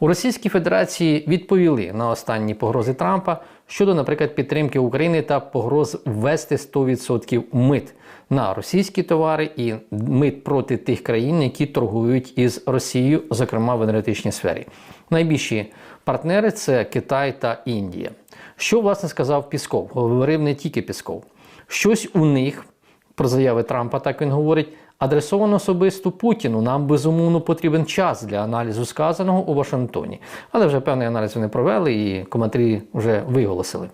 У Російській Федерації відповіли на останні погрози Трампа щодо, наприклад, підтримки України та погроз ввести 100% мит на російські товари і мит проти тих країн, які торгують із Росією, зокрема в енергетичній сфері. Найбільші партнери це Китай та Індія. Що власне сказав Пісков? Говорив не тільки Пісков. Щось у них про заяви Трампа, так він говорить, адресовано особисто Путіну. Нам безумовно потрібен час для аналізу сказаного у Вашингтоні. Але вже певний аналіз вони провели і коментарі вже виголосили.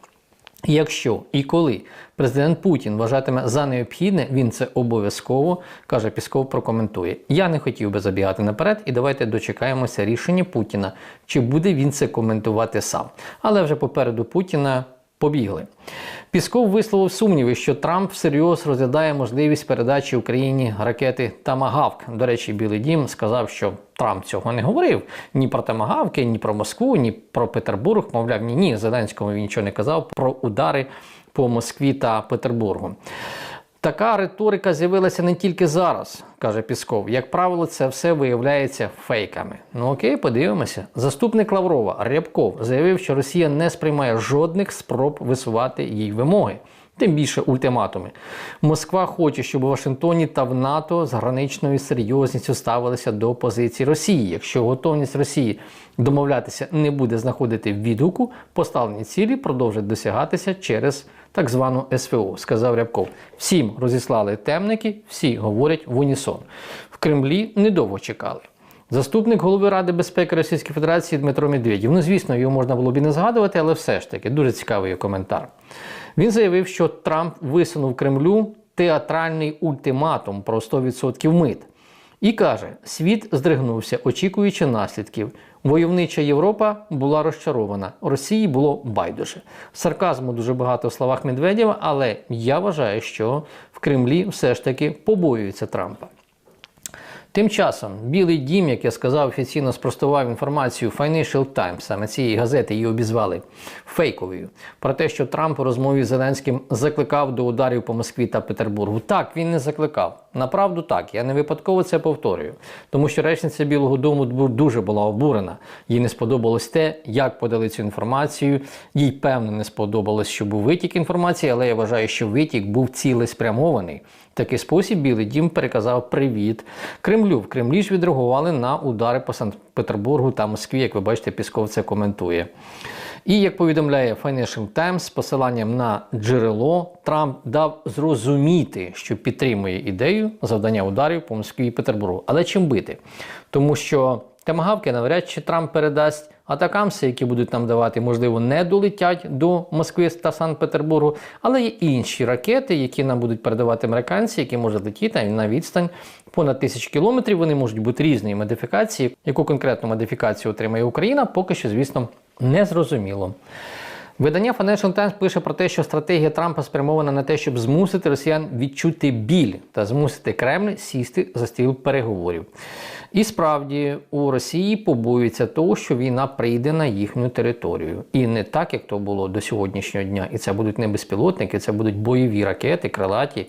Якщо і коли президент Путін вважатиме за необхідне, він це обов'язково каже Пісков, прокоментує. Я не хотів би забігати наперед, і давайте дочекаємося рішення Путіна, чи буде він це коментувати сам. Але вже попереду Путіна побігли. Пісков висловив сумніви, що Трамп всерйоз розглядає можливість передачі Україні ракети Тамагавк. До речі, Білий Дім сказав, що Трамп цього не говорив ні про Тамагавки, ні про Москву, ні про Петербург. Мовляв, ні, ні, Зеленському він нічого не казав про удари по Москві та Петербургу. Така риторика з'явилася не тільки зараз, каже Пісков. Як правило, це все виявляється фейками. Ну окей, подивимося. Заступник Лаврова Рябков заявив, що Росія не сприймає жодних спроб висувати їй вимоги. Тим більше ультиматуми. Москва хоче, щоб у Вашингтоні та в НАТО з граничною серйозністю ставилися до позиції Росії. Якщо готовність Росії домовлятися не буде знаходити відгуку, поставлені цілі продовжать досягатися через так звану СВО, сказав Рябков. Всім розіслали темники, всі говорять в унісон. В Кремлі недовго чекали. Заступник голови Ради безпеки Російської Федерації Дмитро Медведєв. Ну, звісно, його можна було б і не згадувати, але все ж таки дуже цікавий коментар. Він заявив, що Трамп висунув Кремлю театральний ультиматум про 100% мит. І каже, світ здригнувся, очікуючи наслідків. Войовнича Європа була розчарована, Росії було байдуже. Сарказму дуже багато в словах Медведєва, але я вважаю, що в Кремлі все ж таки побоюються Трампа. Тим часом Білий Дім, як я сказав, офіційно спростував інформацію Financial Times, саме цієї газети її обізвали фейковою, про те, що Трамп у розмові з Зеленським закликав до ударів по Москві та Петербургу. Так, він не закликав. Направду так, я не випадково це повторюю, тому що речниця Білого Дому дуже була обурена. Їй не сподобалось те, як подали цю інформацію. Їй певно не сподобалось, що був витік інформації, але я вважаю, що витік був цілеспрямований. Такий спосіб Білий Дім переказав привіт Кремлю. В Кремлі ж відреагували на удари по Санкт-Петербургу та Москві. Як ви бачите, Пісков це коментує. І як повідомляє Financial Times, з посиланням на джерело Трамп дав зрозуміти, що підтримує ідею завдання ударів по Москві і Петербургу. Але чим бити? Тому що Тамагавки навряд чи Трамп передасть атакамси, які будуть нам давати, можливо, не долетять до Москви та Санкт-Петербургу, але є інші ракети, які нам будуть передавати американці, які можуть летіти на відстань понад тисячу кілометрів. Вони можуть бути різної модифікації. Яку конкретну модифікацію отримає Україна, поки що, звісно, не зрозуміло. Видання Financial Times пише про те, що стратегія Трампа спрямована на те, щоб змусити росіян відчути біль та змусити Кремль сісти за стіл переговорів. І справді у Росії побоюються того, що війна прийде на їхню територію. І не так, як то було до сьогоднішнього дня. І це будуть не безпілотники, це будуть бойові ракети, крилаті,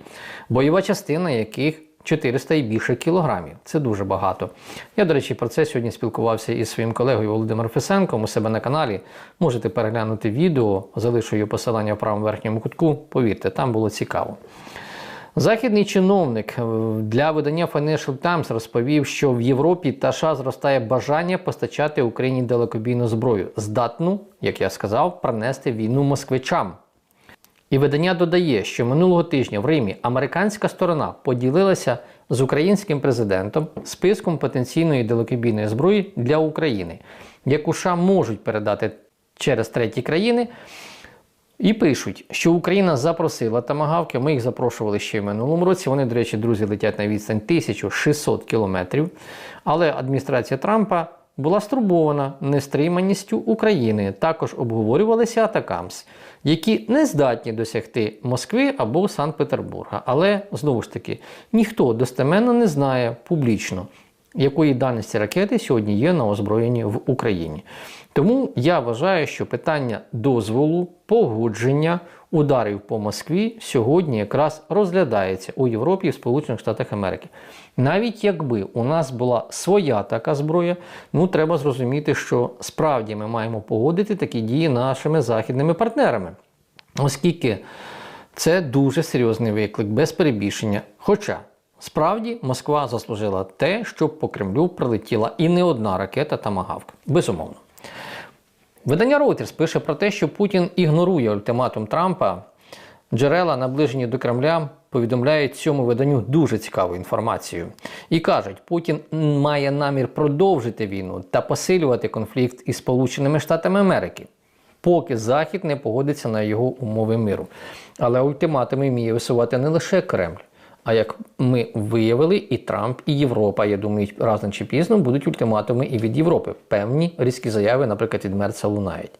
бойова частина яких 400 і більше кілограмів. Це дуже багато. Я, до речі, про це сьогодні спілкувався із своїм колегою Володимиром Фесенком у себе на каналі. Можете переглянути відео, залишу його посилання в правому верхньому кутку. Повірте, там було цікаво. Західний чиновник е, для видання Financial Times розповів, що в Європі та США зростає бажання постачати Україні далекобійну зброю, здатну, як я сказав, пронести війну москвичам. І видання додає, що минулого тижня в Римі американська сторона поділилася з українським президентом списком потенційної далекобійної зброї для України, яку США можуть передати через треті країни. І пишуть, що Україна запросила тамагавки. Ми їх запрошували ще в минулому році. Вони, до речі, друзі, летять на відстань 1600 кілометрів. Але адміністрація Трампа була стурбована нестриманістю України. Також обговорювалися атакамс, які не здатні досягти Москви або Санкт-Петербурга. Але знову ж таки ніхто достеменно не знає публічно. Якої дальності ракети сьогодні є на озброєнні в Україні. Тому я вважаю, що питання дозволу, погодження ударів по Москві сьогодні якраз розглядається у Європі і в Сполучених Штатах Америки. Навіть якби у нас була своя така зброя, ну треба зрозуміти, що справді ми маємо погодити такі дії нашими західними партнерами, оскільки це дуже серйозний виклик, без перебільшення. Хоча справді Москва заслужила те, щоб по Кремлю прилетіла і не одна ракета Тамагавк. Безумовно. Видання Reuters пише про те, що Путін ігнорує ультиматум Трампа. Джерела, наближені до Кремля, повідомляють цьому виданню дуже цікаву інформацію. І кажуть, Путін має намір продовжити війну та посилювати конфлікт із Сполученими Штатами Америки, поки Захід не погодиться на його умови миру. Але ультиматуми вміє висувати не лише Кремль. А як ми виявили, і Трамп, і Європа, я думаю, разом чи пізно будуть ультиматуми і від Європи. Певні різкі заяви, наприклад, від Мерца лунають.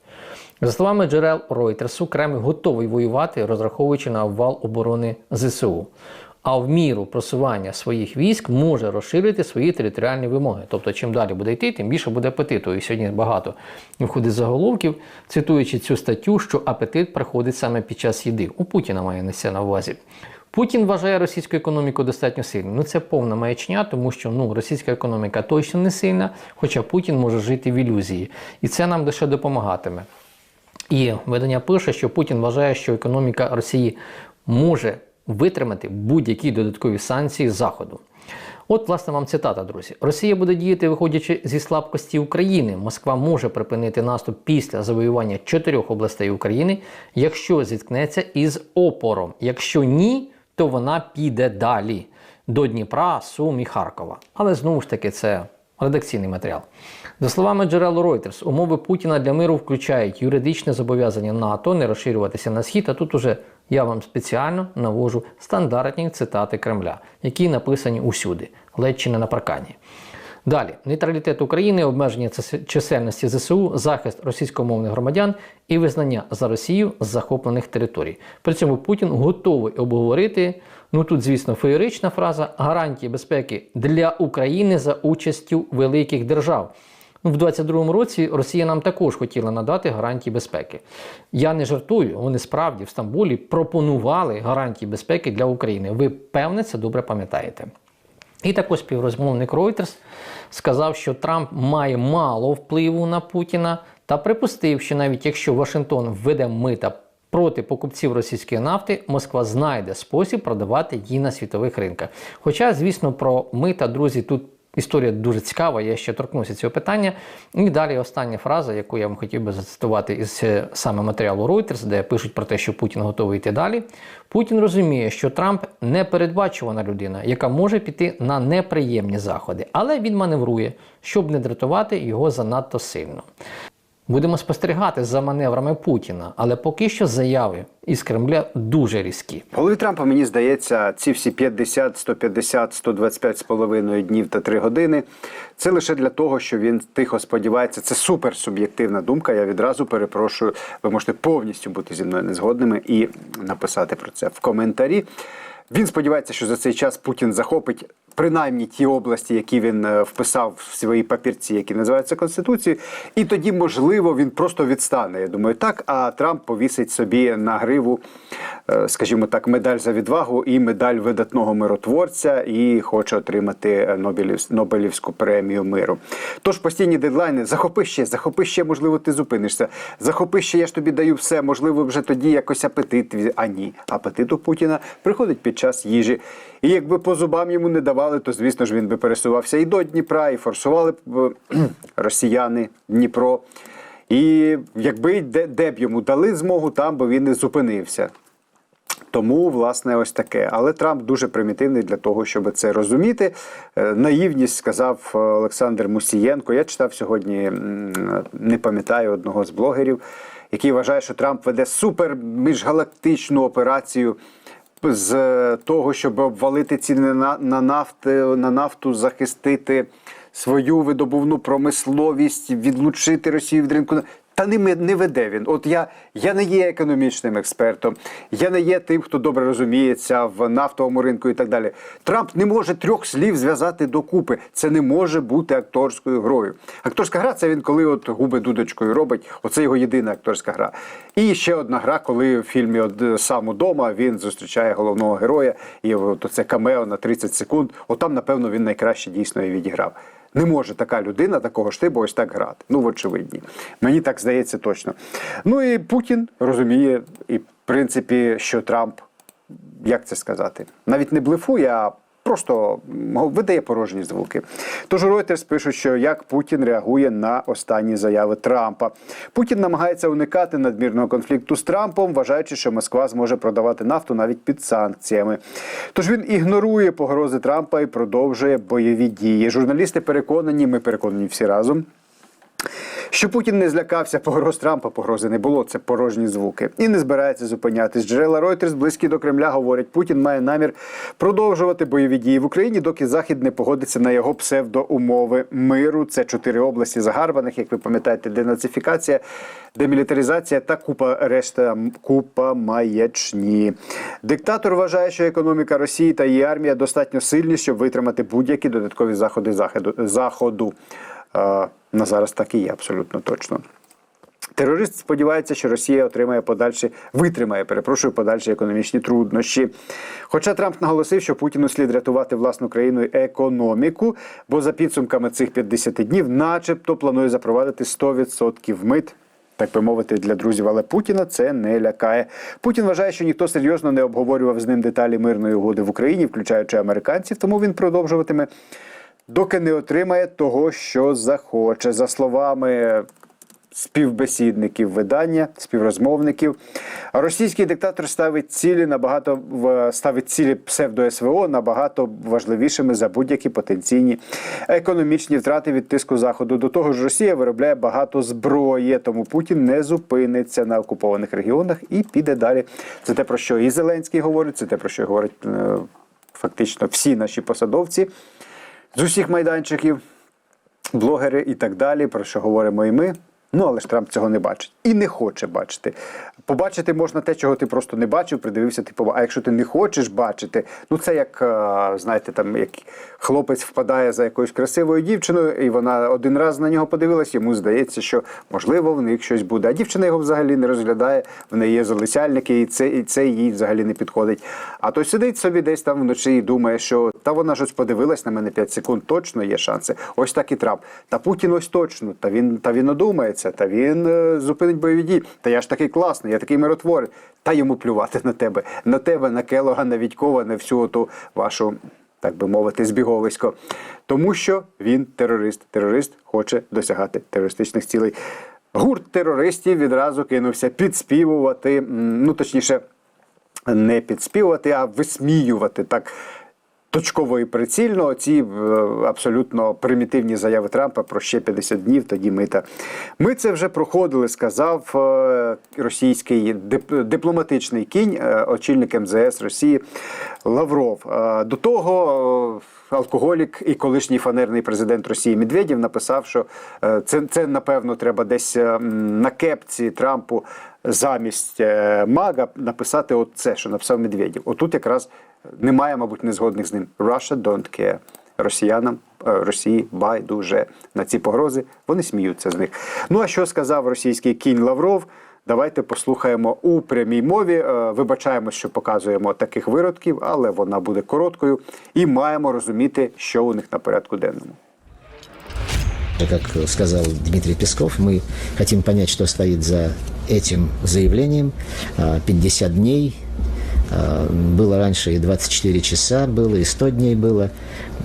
За словами джерел Ройтерсу, Кремль готовий воювати, розраховуючи на обвал оборони ЗСУ. А в міру просування своїх військ може розширити свої територіальні вимоги. Тобто, чим далі буде йти, тим більше буде апетиту. І сьогодні багато входить заголовків, цитуючи цю статтю, що апетит приходить саме під час їди. У Путіна має несе на увазі. Путін вважає російську економіку достатньо сильною. Ну це повна маячня, тому що ну російська економіка точно не сильна, хоча Путін може жити в ілюзії, і це нам лише допомагатиме. І видання пише, що Путін вважає, що економіка Росії може витримати будь-які додаткові санкції Заходу. От, власне, вам цитата, друзі. Росія буде діяти, виходячи зі слабкості України. Москва може припинити наступ після завоювання чотирьох областей України, якщо зіткнеться із опором. Якщо ні, то вона піде далі до Дніпра, Сум і Харкова. Але знову ж таки, це редакційний матеріал. За словами джерел Reuters, умови Путіна для миру включають юридичне зобов'язання НАТО не розширюватися на схід. А тут уже я вам спеціально навожу стандартні цитати Кремля, які написані усюди, ледь чи не на паркані. Далі нейтралітет України, обмеження чисельності ЗСУ, захист російськомовних громадян і визнання за Росію з захоплених територій. При цьому Путін готовий обговорити. Ну тут, звісно, феєрична фраза гарантії безпеки для України за участю великих держав. Ну, в 22-му році Росія нам також хотіла надати гарантії безпеки. Я не жартую, вони справді в Стамбулі пропонували гарантії безпеки для України. Ви певне це добре пам'ятаєте. І також співрозмовник Reuters сказав, що Трамп має мало впливу на Путіна та припустив, що навіть якщо Вашингтон введе мита проти покупців російської нафти, Москва знайде спосіб продавати її на світових ринках. Хоча, звісно, про мита, друзі, тут. Історія дуже цікава, я ще торкнуся цього питання. І далі остання фраза, яку я вам хотів би зацитувати із е, саме матеріалу Reuters, де пишуть про те, що Путін готовий йти далі. Путін розуміє, що Трамп непередбачувана людина, яка може піти на неприємні заходи, але він маневрує, щоб не дратувати його занадто сильно. Будемо спостерігати за маневрами Путіна, але поки що заяви із Кремля дуже різкі. Голові Трампа мені здається, ці всі 50, 150, 125 з половиною днів та 3 години. Це лише для того, що він тихо сподівається. Це супер суб'єктивна думка. Я відразу перепрошую. Ви можете повністю бути зі мною незгодними і написати про це в коментарі. Він сподівається, що за цей час Путін захопить принаймні ті області, які він е, вписав в свої папірці, які називаються Конституцією, і тоді, можливо, він просто відстане. Я думаю, так. А Трамп повісить собі на гриву, е, скажімо так, медаль за відвагу і медаль видатного миротворця, і хоче отримати Нобелівську премію миру. Тож постійні дедлайни захопи ще, захопи ще, можливо, ти зупинишся. Захопи ще, я ж тобі даю все. Можливо, вже тоді якось апетит. А ні, апетит у Путіна приходить під час їжі. І якби по зубам йому не давали, то звісно ж він би пересувався і до Дніпра, і форсували б росіяни Дніпро. І якби де, де б йому дали змогу, там би він не зупинився. Тому, власне, ось таке. Але Трамп дуже примітивний для того, щоб це розуміти. Е, наївність сказав Олександр Мусієнко. Я читав сьогодні, не пам'ятаю одного з блогерів, який вважає, що Трамп веде супер міжгалактичну операцію з того, щоб обвалити ціни на на, нафти, на нафту, захистити свою видобувну промисловість, відлучити Росію від ринку. Та не, не веде він. От я, я не є економічним експертом, я не є тим, хто добре розуміється в нафтовому ринку і так далі. Трамп не може трьох слів зв'язати докупи. Це не може бути акторською грою. Акторська гра це він коли от губи дудочкою робить. Оце його єдина акторська гра. І ще одна гра, коли в фільмі «Од- сам удома він зустрічає головного героя, і от це камео на 30 секунд. От там, напевно, він найкраще дійсно і відіграв. Не може така людина такого штибу ось так грати. Ну, вочевидні. Мені так здається точно. Ну і Путін розуміє, і в принципі, що Трамп, як це сказати, навіть не блефує, а просто видає порожні звуки. Тож Reuters пишуть, що як Путін реагує на останні заяви Трампа. Путін намагається уникати надмірного конфлікту з Трампом, вважаючи, що Москва зможе продавати нафту навіть під санкціями. Тож він ігнорує погрози Трампа і продовжує бойові дії. Журналісти переконані, ми переконані всі разом. Що Путін не злякався погроз Трампа, погрози не було, це порожні звуки. І не збирається зупинятись. Джерела Reuters, близькі до Кремля, говорять, Путін має намір продовжувати бойові дії в Україні, доки Захід не погодиться на його псевдоумови миру. Це чотири області загарбаних, як ви пам'ятаєте, денацифікація, демілітаризація та купа решта купа маячні. Диктатор вважає, що економіка Росії та її армія достатньо сильні, щоб витримати будь-які додаткові заходи заходу. заходу. На зараз так і є, абсолютно точно. Терорист сподівається, що Росія отримає подальші, витримає, перепрошую, подальші економічні труднощі. Хоча Трамп наголосив, що Путіну слід рятувати власну країну і економіку, бо за підсумками цих 50 днів, начебто, планує запровадити 100% мит. Так би мовити, для друзів, але Путіна це не лякає. Путін вважає, що ніхто серйозно не обговорював з ним деталі мирної угоди в Україні, включаючи американців, тому він продовжуватиме доки не отримає того, що захоче. За словами співбесідників видання, співрозмовників, російський диктатор ставить цілі набагато ставить цілі псевдо СВО набагато важливішими за будь-які потенційні економічні втрати від тиску заходу. До того ж, Росія виробляє багато зброї, тому Путін не зупиниться на окупованих регіонах і піде далі. Це те про що і Зеленський говорить, це те про що говорять е, фактично всі наші посадовці з усіх майданчиків, блогери і так далі, про що говоримо і ми. Ну, але ж Трамп цього не бачить і не хоче бачити. Побачити можна те, чого ти просто не бачив, придивився, ти побачив. А якщо ти не хочеш бачити, ну це як е, знаєте, там як хлопець впадає за якоюсь красивою дівчиною, і вона один раз на нього подивилась, йому здається, що можливо в них щось буде. А дівчина його взагалі не розглядає, в неї є залицяльники, і це, і це їй взагалі не підходить. А той сидить собі десь там вночі і думає, що та вона щось подивилась на мене 5 секунд, точно є шанси. Ось так і Трамп. Та Путін ось точно, та він та він одумається, та він е, зупинить бойові дії. Та я ж такий класний, я такий миротворець. Та йому плювати на тебе, на тебе, на Келога, на Відькова, на всю ту вашу. Так би мовити, збіговисько, тому що він терорист. Терорист хоче досягати терористичних цілей. Гурт терористів відразу кинувся підспівувати, ну точніше, не підспівувати, а висміювати так точково і прицільно ці е, абсолютно примітивні заяви Трампа про ще 50 днів, тоді мита. Ми це вже проходили, сказав е, російський дип- дипломатичний кінь, е, очільник МЗС Росії Лавров. До того. Алкоголік і колишній фанерний президент Росії Медведєв написав, що це, це напевно треба десь на кепці Трампу замість мага написати от це, що написав Медведєв. Отут якраз немає, мабуть, незгодних з ним. Russia don't care. Росіянам е, Росії байдуже на ці погрози. Вони сміються з них. Ну а що сказав російський кінь Лавров? Давайте послухаємо у прямій мові. Е, Вибачаємо, що показуємо таких виродків, але вона буде короткою, і маємо розуміти, що у них на порядку денному. Как сказал Дмитрий Песков, мы хотим понять, что стоит за этим заявлением. А, 50 дней, было раньше и 24 часа было, и 100 дней было.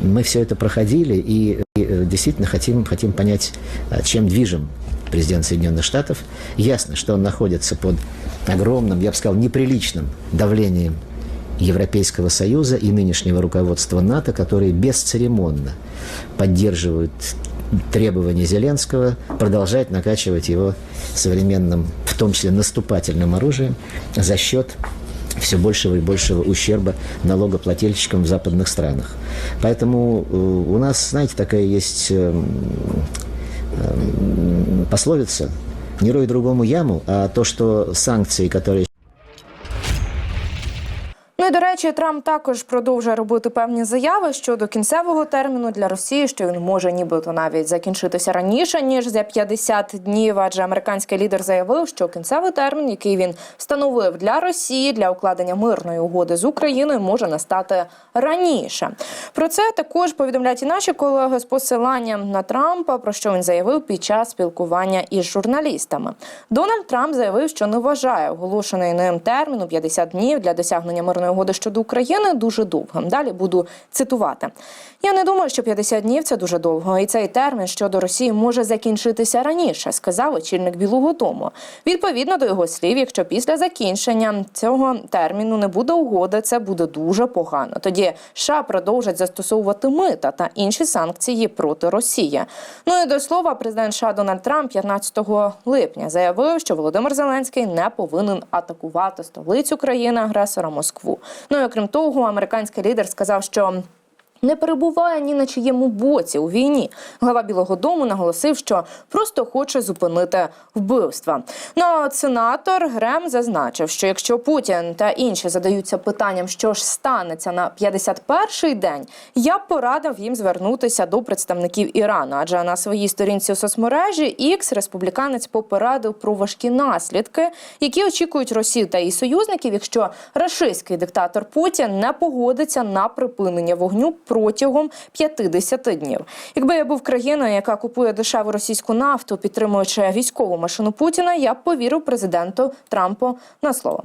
Мы все это проходили и и, э, действительно хотим, хотим понять, а, чем движим президент Соединенных Штатов. Ясно, что он находится под огромным, я бы сказал, неприличным давлением Европейского Союза и нынешнего руководства НАТО, которые бесцеремонно поддерживают требования Зеленского продолжать накачивать его современным, в том числе наступательным оружием за счет все большего и большего ущерба налогоплательщикам в западных странах. Поэтому э, у нас, знаете, такая есть эм, эм, пословица не рой другому яму, а то, что санкции, которые речі, Трамп також продовжує робити певні заяви щодо кінцевого терміну для Росії, що він може нібито навіть закінчитися раніше ніж за 50 днів. Адже американський лідер заявив, що кінцевий термін, який він встановив для Росії для укладення мирної угоди з Україною, може настати раніше. Про це також повідомляють і наші колеги з посиланням на Трампа, про що він заявив під час спілкування із журналістами. Дональд Трамп заявив, що не вважає оголошений ним терміну 50 днів для досягнення мирної угоди щодо України дуже довгим. Далі буду цитувати. Я не думаю, що 50 днів це дуже довго, і цей термін щодо Росії може закінчитися раніше, сказав очільник Білого Дому. Відповідно до його слів, якщо після закінчення цього терміну не буде угоди, це буде дуже погано. Тоді США продовжать застосовувати мита та інші санкції проти Росії. Ну і до слова, президент США Дональд Трамп 15 липня заявив, що Володимир Зеленський не повинен атакувати столицю країни агресора Москву. Ну і окрім того, американський лідер сказав, що. Не перебуває ні на чиєму боці у війні. Глава Білого Дому наголосив, що просто хоче зупинити вбивства. Ну а сенатор Грем зазначив, що якщо Путін та інші задаються питанням, що ж станеться на 51-й день, я б порадив їм звернутися до представників Ірану. Адже на своїй сторінці у соцмережі X республіканець попередив про важкі наслідки, які очікують Росію та її союзників, якщо рашистський диктатор Путін не погодиться на припинення вогню протягом 50 днів. Якби я був країною, яка купує дешеву російську нафту, підтримуючи військову машину Путіна, я б повірив президенту Трампу на слово.